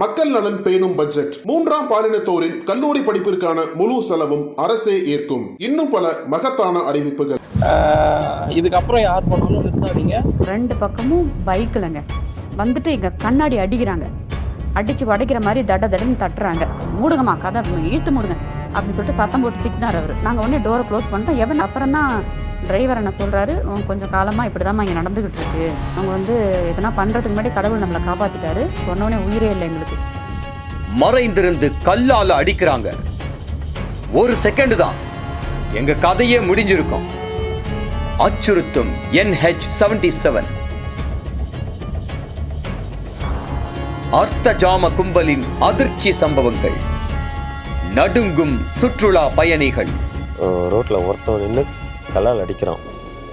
மக்கள் நலன் பேணும் பட்ஜெட். மூன்றாம் பாலினத்தோரின் கல்லூரி படிப்பிற்கான முழு செலவும் அரசே ஏற்கும். இன்னும் பல மகத்தான அறிவிப்புகள். இதுக்கப்புறம் யார் பண்ணாலும் நிறுத்தாதீங்க. ரெண்டு பக்கமும் பைக்கில்ங்க. வந்துட்டு எங்க கண்ணாடி அடிக்கிறாங்க. அடிச்சு உடைக்கிற மாதிரி தட தடன்னு தட்டுறாங்க. மூடுங்கம்மா கதை இழுத்து மூடுங்க. அப்படின்னு சொல்லிட்டு சத்தம் போட்டு திட்டினார் அவர். நாங்கள் உடனே டோரை க்ளோஸ் பண்ணிட்டோம். எவன் அப்புறம் தான் டிரைவர் என்ன சொல்கிறாரு கொஞ்சம் கொஞ்சம் இப்படி இப்படிதாம்மா இங்கே நடந்துக்கிட்டு இருக்கு. அவங்க வந்து எதனா பண்ணுறதுக்கு முன்னாடி கடவுள் நம்மளை காப்பாற்றிட்டாரு சொன்னோடனே உயிரே இல்லை எங்களுக்கு. மறைந்திருந்து கல்லால் அடிக்கிறாங்க. ஒரு செகண்ட் தான். எங்க கதையே முடிஞ்சிருக்கும். அச்சுறுத்தும் என்ஹெச் செவன்டி செவன் அர்த்த ஜாம கும்பலின் அதிர்ச்சி சம்பவங்கள். நடுங்கும் சுற்றுலா பயணிகள். ரோட்டில் ஒருத்தன் நின்று கல்லால் அடிக்கிறான்.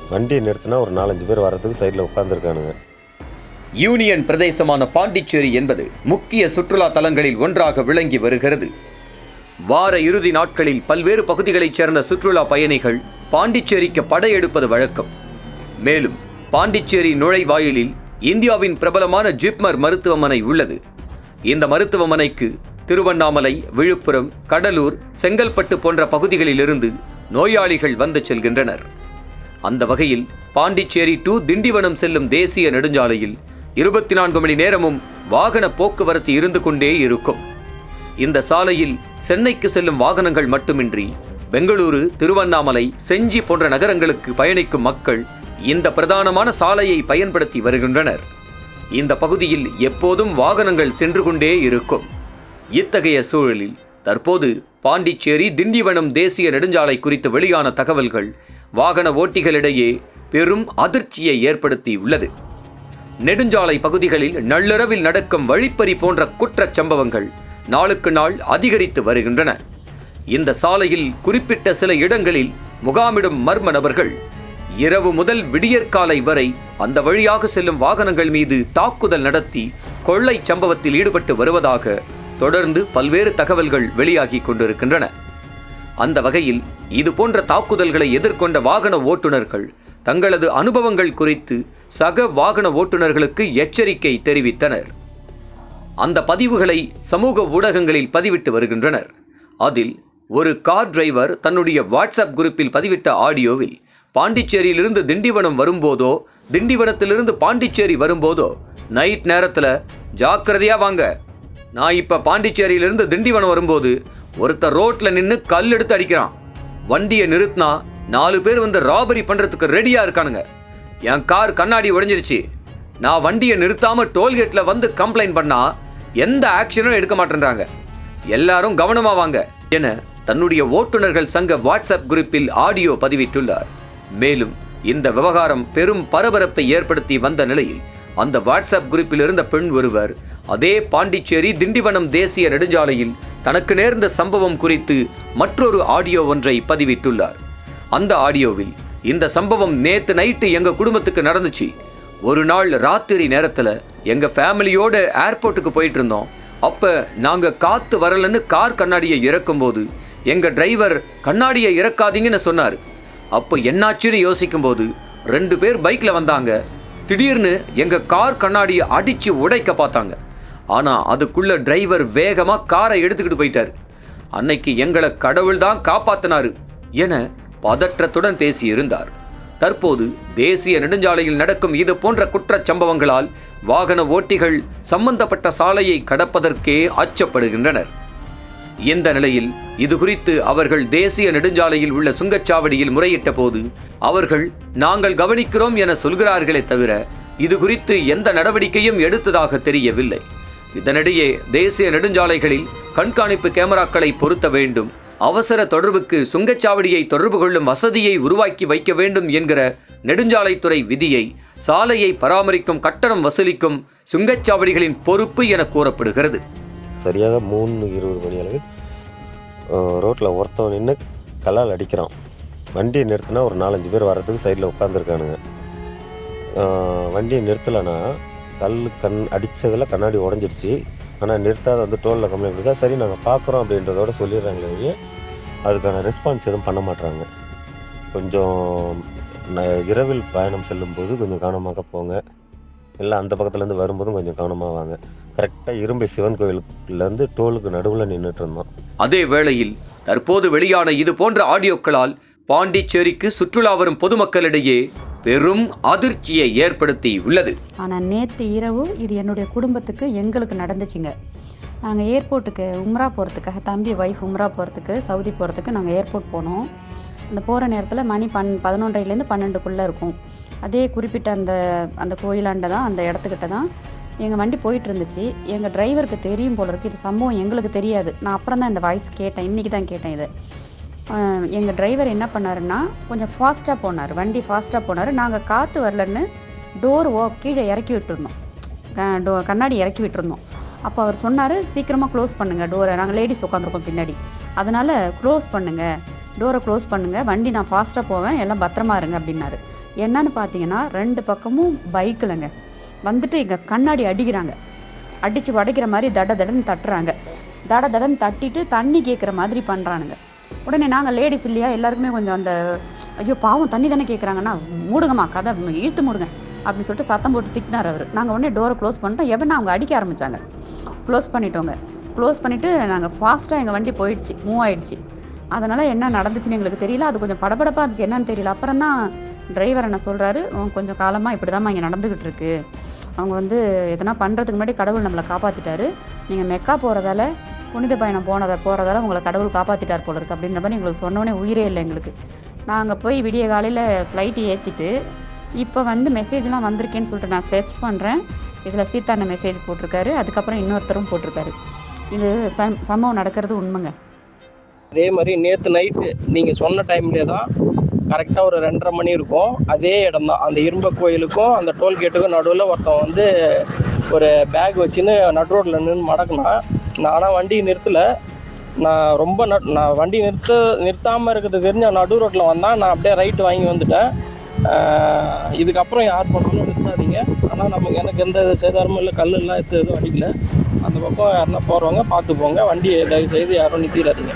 வண்டியை நிறுத்தினா ஒரு நாலஞ்சு பேர் வர்றதுக்கு சைடில் உட்காந்துருக்கானுங்க யூனியன் பிரதேசமான பாண்டிச்சேரி என்பது முக்கிய சுற்றுலா தலங்களில் ஒன்றாக விளங்கி வருகிறது. வார இறுதி நாட்களில் பல்வேறு பகுதிகளைச் சேர்ந்த சுற்றுலா பயணிகள் பாண்டிச்சேரிக்கு படையெடுப்பது வழக்கம். மேலும் பாண்டிச்சேரி நுழைவாயிலில் இந்தியாவின் பிரபலமான ஜிப்மர் மருத்துவமனை உள்ளது. இந்த மருத்துவமனைக்கு திருவண்ணாமலை விழுப்புரம் கடலூர் செங்கல்பட்டு போன்ற பகுதிகளிலிருந்து நோயாளிகள் வந்து செல்கின்றனர். அந்த வகையில் பாண்டிச்சேரி டு திண்டிவனம் செல்லும் தேசிய நெடுஞ்சாலையில் இருபத்தி நான்கு மணி நேரமும் வாகன போக்குவரத்து இருந்து கொண்டே இருக்கும். இந்த சாலையில் சென்னைக்கு செல்லும் வாகனங்கள் மட்டுமின்றி பெங்களூரு திருவண்ணாமலை செஞ்சி போன்ற நகரங்களுக்கு பயணிக்கும் மக்கள் இந்த பிரதானமான சாலையை பயன்படுத்தி வருகின்றனர். இந்த பகுதியில் எப்போதும் வாகனங்கள் சென்று கொண்டே இருக்கும். இத்தகைய சூழலில் தற்போது பாண்டிச்சேரி திண்டிவனம் தேசிய நெடுஞ்சாலை குறித்து வெளியான தகவல்கள் வாகன ஓட்டிகளிடையே பெரும் அதிர்ச்சியை ஏற்படுத்தி உள்ளது நெடுஞ்சாலை பகுதிகளில் நள்ளிரவில் நடக்கும் வழிப்பறி போன்ற குற்றச் சம்பவங்கள் நாளுக்கு நாள் அதிகரித்து வருகின்றன. இந்த சாலையில் குறிப்பிட்ட சில இடங்களில் முகாமிடும் மர்ம நபர்கள் இரவு முதல் விடியற்காலை வரை அந்த வழியாக செல்லும் வாகனங்கள் மீது தாக்குதல் நடத்தி கொள்ளை சம்பவத்தில் ஈடுபட்டு வருவதாக தொடர்ந்து பல்வேறு தகவல்கள் வெளியாகி கொண்டிருக்கின்றன. அந்த வகையில் இது போன்ற தாக்குதல்களை எதிர்கொண்ட வாகன ஓட்டுநர்கள் தங்களது அனுபவங்கள் குறித்து சக வாகன ஓட்டுநர்களுக்கு எச்சரிக்கை தெரிவித்தனர். அந்த பதிவுகளை சமூக ஊடகங்களில் பதிவிட்டு வருகின்றனர். அதில் ஒரு கார் டிரைவர் தன்னுடைய வாட்ஸ்அப் குரூப்பில் பதிவிட்ட ஆடியோவில் பாண்டிச்சேரியிலிருந்து திண்டிவனம் வரும்போதோ திண்டிவனத்திலிருந்து பாண்டிச்சேரி வரும்போதோ நைட் நேரத்தில் ஜாக்கிரதையாக வாங்க. நான் இப்போ பாண்டிச்சேரியிலிருந்து திண்டிவனம் வரும்போது ஒருத்தர் ரோட்டில் நின்று கல் எடுத்து அடிக்கிறான். வண்டியை நிறுத்தினா நாலு பேர் வந்து ராபரி பண்ணுறதுக்கு ரெடியாக இருக்கானுங்க. என் கார் கண்ணாடி உடைஞ்சிருச்சு. நான் வண்டியை நிறுத்தாமல் டோல்கேட்டில் வந்து கம்ப்ளைண்ட் பண்ணால் எந்த ஆக்ஷனும் எடுக்க மாட்டேன்றாங்க. எல்லாரும் கவனமாக வாங்க என தன்னுடைய ஓட்டுநர்கள் சங்க வாட்ஸ்அப் குரூப்பில் ஆடியோ பதிவிட்டுள்ளார். மேலும் இந்த விவகாரம் பெரும் பரபரப்பை ஏற்படுத்தி வந்த நிலையில் அந்த வாட்ஸ்அப் குரூப்பில் இருந்த பெண் ஒருவர் அதே பாண்டிச்சேரி திண்டிவனம் தேசிய நெடுஞ்சாலையில் தனக்கு நேர்ந்த சம்பவம் குறித்து மற்றொரு ஆடியோ ஒன்றை பதிவிட்டுள்ளார். அந்த ஆடியோவில் இந்த சம்பவம் நேத்து நைட்டு எங்க குடும்பத்துக்கு நடந்துச்சு. ஒரு நாள் ராத்திரி நேரத்தில் எங்க ஃபேமிலியோட ஏர்போர்ட்டுக்கு போயிட்டு இருந்தோம் அப்போ நாங்கள் காத்து வரலன்னு கார் கண்ணாடியை இறக்கும்போது எங்கள் டிரைவர் கண்ணாடியை இறக்காதீங்கன்னு சொன்னார். அப்போ என்னாச்சுன்னு யோசிக்கும்போது ரெண்டு பேர் பைக்கில் வந்தாங்க. திடீர்னு எங்கள் கார் கண்ணாடியை அடித்து உடைக்க பார்த்தாங்க. ஆனால் அதுக்குள்ளே டிரைவர் வேகமாக காரை எடுத்துக்கிட்டு போயிட்டார். அன்னைக்கு எங்களை கடவுள் தான் காப்பாத்தினாரு என பதற்றத்துடன் பேசியிருந்தார். தற்போது தேசிய நெடுஞ்சாலையில் நடக்கும் இது போன்ற குற்றச் சம்பவங்களால் வாகன ஓட்டிகள் சம்பந்தப்பட்ட சாலையை கடப்பதற்கே அச்சப்படுகின்றனர். இந்த நிலையில் இது குறித்து அவர்கள் தேசிய நெடுஞ்சாலையில் உள்ள சுங்கச்சாவடியில் முறையிட்ட போது அவர்கள் நாங்கள் கவனிக்கிறோம் என சொல்கிறார்களே தவிர இது குறித்து எந்த நடவடிக்கையும் எடுத்ததாக தெரியவில்லை. இதனிடையே தேசிய நெடுஞ்சாலைகளில் கண்காணிப்பு கேமராக்களை பொருத்த வேண்டும். அவசர தொடர்புக்கு சுங்கச்சாவடியை தொடர்பு கொள்ளும் வசதியை உருவாக்கி வைக்க வேண்டும் என்கிற நெடுஞ்சாலைத்துறை விதியை சாலையை பராமரிக்கும் கட்டணம் வசூலிக்கும் சுங்கச்சாவடிகளின் பொறுப்பு என கூறப்படுகிறது. சரியாக மூணு இருபது மணி அளவு ரோட்டில் ஒருத்தவன் நின்று கல்லால் அடிக்கிறான். வண்டியை நிறுத்தினா ஒரு நாலஞ்சு பேர் வர்றதுக்கு சைடில் உட்காந்துருக்கானுங்க வண்டியை நிறுத்தலைன்னா கல் கண் அடித்ததில் கண்ணாடி உடஞ்சிடுச்சு. ஆனால் நிறுத்தாத வந்து டோலில் கம்ப்ளைண்ட் கொடுத்தா சரி நாங்கள் பார்க்குறோம் அப்படின்றதோட சொல்லிடுறாங்களே ஒழிய அதுக்கான ரெஸ்பான்ஸ் எதுவும் பண்ண மாட்டுறாங்க கொஞ்சம் ந- இரவில் பயணம் செல்லும்போது கொஞ்சம் கவனமாக போங்க. இல்லை அந்த பக்கத்துலேருந்து வரும்போதும் கொஞ்சம் கவனமாக வாங்க கரெக்டாக இரும்பை சிவன் கோயிலுக்குலேருந்து டோலுக்கு நடுவில் நின்றுட்டு இருந்தோம். அதே வேளையில் தற்போது வெளியான இது போன்ற ஆடியோக்களால் பாண்டிச்சேரிக்கு சுற்றுலா வரும் பொதுமக்களிடையே பெரும் அதிர்ச்சியை ஏற்படுத்தி உள்ளது. ஆனால் நேற்று இரவு இது என்னுடைய குடும்பத்துக்கு எங்களுக்கு நடந்துச்சுங்க. நாங்கள் ஏர்போர்ட்டுக்கு உம்ரா போகிறதுக்காக தம்பி ஒய்ஃப் உம்ரா போகிறதுக்கு சவுதி போகிறதுக்கு நாங்கள் ஏர்போர்ட் போனோம். அந்த போகிற நேரத்தில் மணி பன் பதினொன்றரைலேருந்து பன்னெண்டுக்குள்ளே இருக்கும். அதே குறிப்பிட்ட அந்த அந்த கோயிலாண்ட தான் அந்த இடத்துக்கிட்ட தான் எங்கள் வண்டி போயிட்டு இருந்துச்சு எங்கள் டிரைவருக்கு தெரியும் போல இருக்குது இது சம்பவம் எங்களுக்கு தெரியாது. நான் அப்புறம் தான் இந்த வாய்ஸ் கேட்டேன். இன்றைக்கி தான் கேட்டேன் இது. எங்கள் டிரைவர் என்ன பண்ணாருன்னா கொஞ்சம் ஃபாஸ்ட்டாக போனார். வண்டி ஃபாஸ்ட்டாக போனார். நாங்கள் காற்று வரலன்னு டோர் ஓ கீழே இறக்கி விட்டுருந்தோம். க- டோ கண்ணாடி இறக்கி விட்டுருந்தோம். அப்போ அவர் சொன்னார் சீக்கிரமாக க்ளோஸ் பண்ணுங்கள் டோரை நாங்கள் லேடிஸ் உட்காந்துருக்கோம் பின்னாடி. அதனால் க்ளோஸ் பண்ணுங்கள் டோரை க்ளோஸ் பண்ணுங்கள் வண்டி நான் ஃபாஸ்ட்டாக போவேன். எல்லாம் பத்திரமா இருங்க அப்படின்னாரு. என்னன்னு பார்த்தீங்கன்னா ரெண்டு பக்கமும் பைக்கில்ங்க வந்துட்டு எங்கள் கண்ணாடி அடிக்கிறாங்க. அடித்து உடைக்கிற மாதிரி தட தடன்னு தட்டுறாங்க. தட தடன்னு தட்டிட்டு தண்ணி கேட்குற மாதிரி பண்ணுறானுங்க உடனே நாங்கள் லேடிஸ் இல்லையா எல்லாருக்குமே கொஞ்சம் அந்த ஐயோ பாவம் தண்ணி தானே கேட்குறாங்கன்னா மூடுங்கம்மா கதை இழுத்து மூடுங்க அப்படின்னு சொல்லிட்டு சத்தம் போட்டு திட்டினார் அவர். நாங்கள் உடனே டோரை க்ளோஸ் பண்ணிட்டோம். எவனா அவங்க அடிக்க ஆரம்பித்தாங்க க்ளோஸ் பண்ணிட்டோங்க. க்ளோஸ் பண்ணிவிட்டு நாங்கள் ஃபாஸ்ட்டாக எங்கள் வண்டி போயிடுச்சு மூவ் ஆயிடுச்சு. அதனால் என்ன நடந்துச்சுன்னு எங்களுக்கு தெரியல. அது கொஞ்சம் படபடப்பாக இருந்துச்சு. என்னன்னு தெரியல. அப்புறம் தான் டிரைவர் என்ன சொல்கிறாரு கொஞ்சம் காலமாக இப்படி தான் இங்கே நடந்துக்கிட்டு இருக்குது அவங்க வந்து எதனா பண்ணுறதுக்கு முன்னாடி கடவுள் நம்மளை காப்பாற்றிட்டாரு நீங்கள் மெக்கா போகிறதால புனித பயணம் போனதை போகிறதால உங்களை கடவுள் காப்பாற்றிட்டார் போல இருக்கு அப்படின்ற மாதிரி எங்களுக்கு சொன்னோடனே உயிரே இல்லை எங்களுக்கு. நாங்கள் போய் விடிய காலையில் ஃப்ளைட்டு ஏற்றிட்டு இப்போ வந்து மெசேஜ்லாம் வந்திருக்கேன்னு சொல்லிட்டு நான் சர்ச் பண்ணுறேன் இதில் சீத்தான மெசேஜ் போட்டிருக்காரு. அதுக்கப்புறம் இன்னொருத்தரும் போட்டிருக்காரு. இது சம் சம்பவம் நடக்கிறது உண்மைங்க. அதே மாதிரி நேற்று நைட்டு நீங்கள் சொன்ன டைம்லேயே தான் கரெக்டாக ஒரு ரெண்டரை மணி இருக்கும். அதே இடம் தான் அந்த இரும்ப கோயிலுக்கும் அந்த டோல்கேட்டுக்கும் நடுவில் ஒருத்தன் வந்து ஒரு பேக் வச்சுன்னு நடு ரோட்டில் நின்று மடக்குனா நான் ஆனால் வண்டி நிறுத்தலை. நான் ரொம்ப நட் நான் வண்டி நிறுத்த நிறுத்தாமல் இருக்கிறது தெரிஞ்ச நடு ரோட்டில் வந்தான். நான் அப்படியே ரைட்டு வாங்கி வந்துட்டேன். இதுக்கப்புறம் யார் பண்ணாலும் நிறுத்தாதீங்க. ஆனால் நமக்கு எனக்கு எந்த சேதாரமும் இல்லை. கல்லெல்லாம் எடுத்து எதுவும் அடிக்கல. அந்த பக்கம் யாருன்னா போகிறவங்க பார்த்து போங்க. வண்டியை தயவு செய்து யாரும் நிறுத்திடாதீங்க.